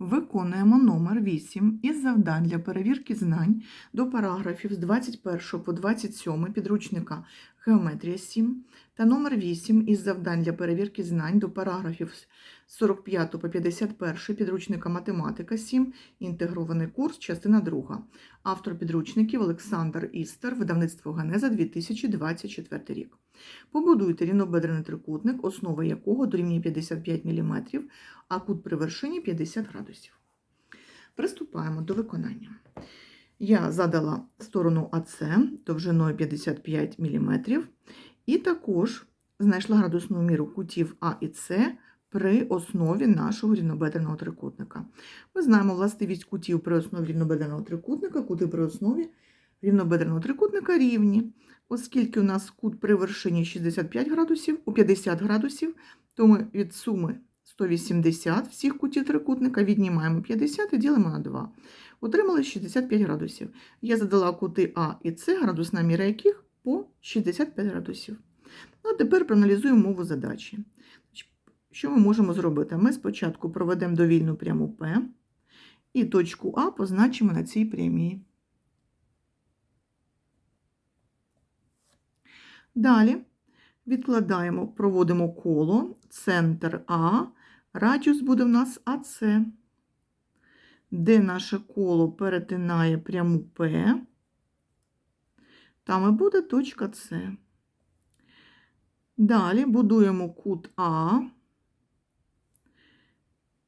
Виконуємо номер 8 із завдань для перевірки знань до параграфів з 21 по 27 підручника Геометрія 7 та номер 8 із завдань для перевірки знань до параграфів з 45 по 51 підручника Математика 7, інтегрований курс, частина 2. Автор підручників Олександр Істер, видавництво Генеза 2024 рік. Побудуйте рівнобедрений трикутник, основа якого дорівнює 55 мм, а кут при вершині 50 градусів. Приступаємо до виконання. Я задала сторону АС довжиною 55 мм, і також знайшла градусну міру кутів А і С при основі нашого рівнобедреного трикутника. Ми знаємо властивість кутів при основі рівнобедреного трикутника, кути при основі рівнобедреного трикутника рівні. Оскільки у нас кут при вершині 65 градусів, у 50 градусів, то ми від суми 180 всіх кутів трикутника віднімаємо 50 і ділимо на 2. Отримали 65 градусів. Я задала кути А і С, градусна міра яких по 65 градусів. Ну, а тепер проаналізуємо мову задачі. Що ми можемо зробити? Ми спочатку проведемо довільну пряму П і точку А позначимо на цій прямій. Далі відкладаємо, проводимо коло, центр А, радіус буде в нас АС, де наше коло перетинає пряму П, там і буде точка С. Далі будуємо кут А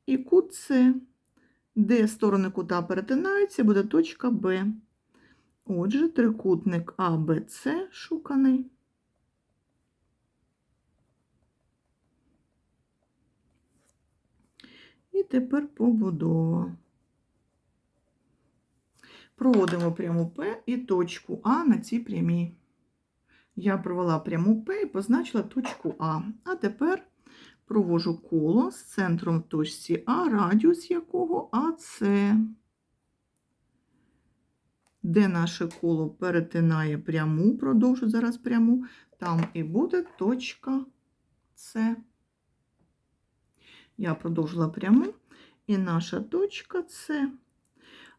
і кут С, де сторони кута перетинаються, буде точка Б. Отже, трикутник АБЦ шуканий. І тепер побудова. Проводимо пряму П і точку А на цій прямій. Я провела пряму П і позначила точку А. А тепер провожу коло з центром в точці А, радіус якого АС, де наше коло перетинає пряму, продовжу зараз пряму, там і буде точка С. Я продовжила пряму, і наша точка С.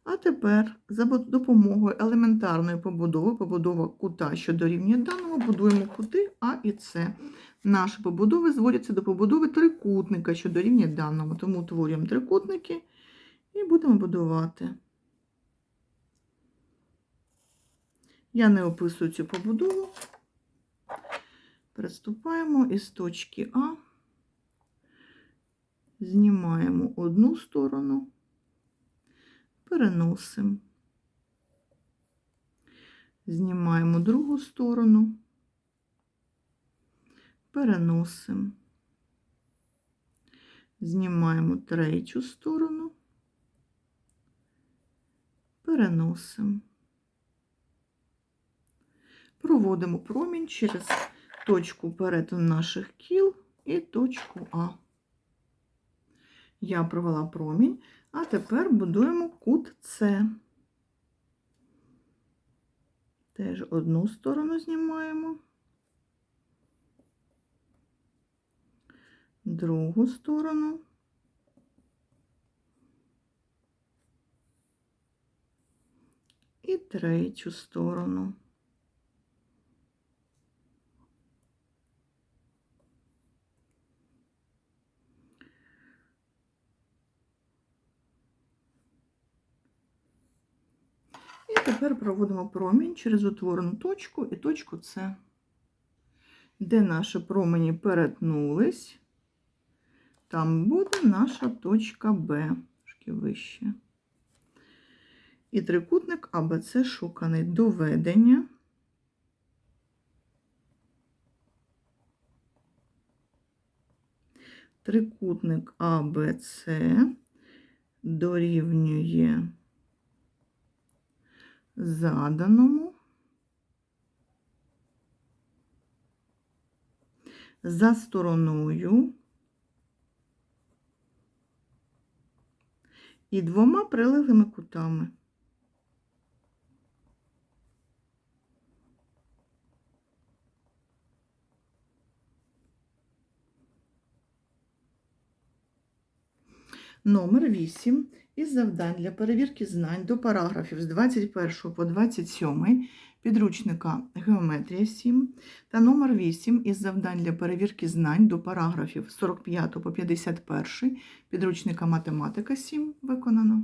А тепер за допомогою елементарної побудови, побудова кута, що дорівнює даному, будуємо кути А і С. Наші побудови зводяться до побудови трикутника, що дорівнює даному. Тому утворюємо трикутники і будемо будувати. Я не описую цю побудову. Приступаємо із точки А. Знімаємо одну сторону, переносимо, знімаємо другу сторону, переносимо, знімаємо третю сторону, переносимо. Проводимо промінь через точку перетину наших кіл і точку А. Я провела промінь, а тепер будуємо кут С. Теж одну сторону знімаємо, другу сторону. І третю сторону. І тепер проводимо промінь через утворену точку і точку С, де наші промені перетнулись, там буде наша точка Б, трошки вище. І трикутник АБЦ шуканий доведення. Трикутник АБЦ дорівнює заданому за стороною і двома прилеглими кутами. Номер 8 із завдань для перевірки знань до параграфів з 21 по 27 підручника Геометрія 7 та номер 8 із завдань для перевірки знань до параграфів з 45 по 51 підручника Математика 7 виконано.